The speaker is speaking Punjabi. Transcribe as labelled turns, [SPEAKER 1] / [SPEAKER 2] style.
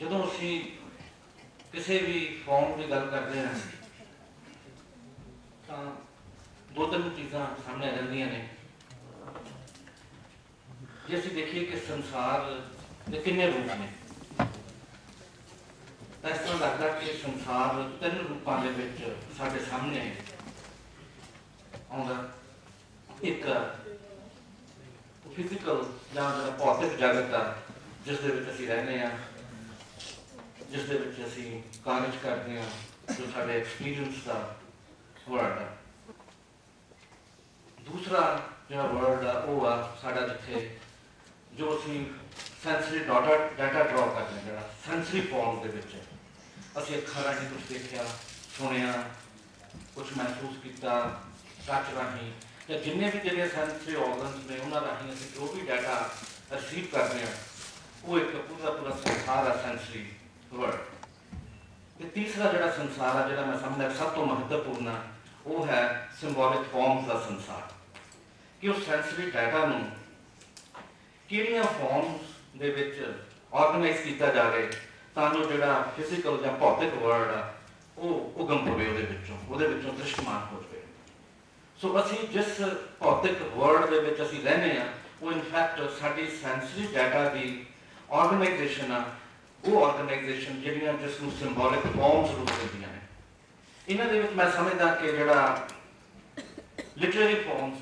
[SPEAKER 1] ਜਦੋਂ ਅਸੀਂ ਕਿਸੇ ਵੀ ਫੋਨ ਦੀ ਗੱਲ ਕਰਦੇ ਹਾਂ ਤਾਂ ਦੋ ਤਿੰਨ ਚੀਜ਼ਾਂ ਸਾਹਮਣੇ ਆ ਜਾਂਦੀਆਂ ਨੇ। ਜੇ ਅਸੀਂ ਦੇਖੀਏ ਕਿ ਸੰਸਾਰ ਦੇ ਕਿੰਨੇ ਰੂਪ ਨੇ, ਤਾਂ ਇਸ ਤਰ੍ਹਾਂ ਲੱਗਦਾ ਕਿ ਸੰਸਾਰ ਤਿੰਨ ਰੂਪਾਂ ਦੇ ਵਿੱਚ ਸਾਡੇ ਸਾਹਮਣੇ ਆਉਂਦਾ। ਇੱਕ ਫਿਜ਼ੀਕਲ ਜਾਂ ਭੌਤਿਕ ਜਗਤ ਆ, ਜਿਸ ਦੇ ਵਿੱਚ ਅਸੀਂ ਰਹਿੰਦੇ ਹਾਂ। ਜਿਸ ਦੇ ਵਿੱਚ ਅਸੀਂ ਕਾਰਜ ਕਰਦੇ ਹਾਂ, ਜੋ ਸਾਡੇ ਐਕਸਪੀਰੀਅੰਸ ਦਾ ਵਰਡ ਆ। ਦੂਸਰਾ ਜਿਹੜਾ ਵਰਡ ਆ, ਉਹ ਆ ਸਾਡਾ ਜਿੱਥੇ ਜੋ ਅਸੀਂ ਸੈਂਸਰੀ ਡਾਟਾ ਡਾਟਾ ਡਰਾ ਕਰਦੇ ਹਾਂ, ਜਿਹੜਾ ਸੈਂਸਰੀ ਫਾਰਮ ਦੇ ਵਿੱਚ। ਅਸੀਂ ਅੱਖਾਂ ਰਾਹੀਂ ਕੁਝ ਦੇਖਿਆ, ਸੁਣਿਆ ਕੁਝ ਮਹਿਸੂਸ ਕੀਤਾ, ਸੱਚ ਰਾਹੀਂ, ਜਾਂ ਜਿੰਨੇ ਵੀ ਜਿਹੜੇ ਸੈਂਸਰੀ ਆਰਗਨਸ ਨੇ, ਉਹਨਾਂ ਰਾਹੀਂ ਅਸੀਂ ਜੋ ਵੀ ਡਾਟਾ ਰਿਸੀਵ ਕਰਦੇ ਹਾਂ, ਉਹ ਇੱਕ ਪੂਰਾ ਪੂਰਾ ਸੰਸਾਰ ਆ ਸੈਂਸਰੀ ਵਰਡ ਤੇ ਤੀਸਰਾ ਜਿਹੜਾ ਸੰਸਾਰ ਆ, ਜਿਹੜਾ ਮੈਂ ਸਮਝਦਾ ਸਭ ਤੋਂ ਮਹੱਤਵਪੂਰਨ ਆ, ਉਹ ਹੈ ਸਿੰਬੋਲਿਕ ਫਾਰਮਸ ਦਾ ਸੰਸਾਰ। ਕਿ ਉਸ ਸੈਂਸਰੀ ਡਾਟਾ ਨੂੰ ਕਿਹੜੀਆਂ ਫਾਰਮਸ ਦੇ ਵਿੱਚ ਆਰਗੇਨਾਈਜ਼ ਕੀਤਾ ਜਾਵੇ ਤਾਂ ਜੋ ਜਿਹੜਾ ਫਿਜ਼ੀਕਲ ਜਾਂ ਭੌਤਿਕ ਵਰਲਡ ਆ, ਉਹ ਉਗਮ ਹੋਵੇ ਉਹਦੇ ਵਿੱਚੋਂ ਉਹਦੇ ਵਿੱਚੋਂ ਦ੍ਰਿਸ਼ਟਮਾਨ ਹੋ ਜਾਵੇ। ਸੋ ਅਸੀਂ ਜਿਸ ਭੌਤਿਕ ਵਰਲਡ ਦੇ ਵਿੱਚ ਅਸੀਂ ਰਹਿੰਦੇ ਆ ਉਹ ਇਨਫੈਕਟ ਸਾਡੀ ਸੈਂਸਰੀ ਡਾਟਾ ਦੀ ਆਰਗੇਨਾਈਜੇਸ਼ਨ ਆ ਉਹ ਆਰਗੇਨਾਈਜੇਸ਼ਨ ਜਿਹੜੀਆਂ ਜਿਸ ਨੂੰ ਸਿੰਬੋਲਿਕ ਫਾਰਮਸ ਰੂਪ ਦਿੰਦੀਆਂ ਨੇ। ਇਹਨਾਂ ਦੇ ਵਿੱਚ ਮੈਂ ਸਮਝਦਾ ਕਿ ਜਿਹੜਾ ਲਿਟਰੇਰੀ ਫਾਰਮਸ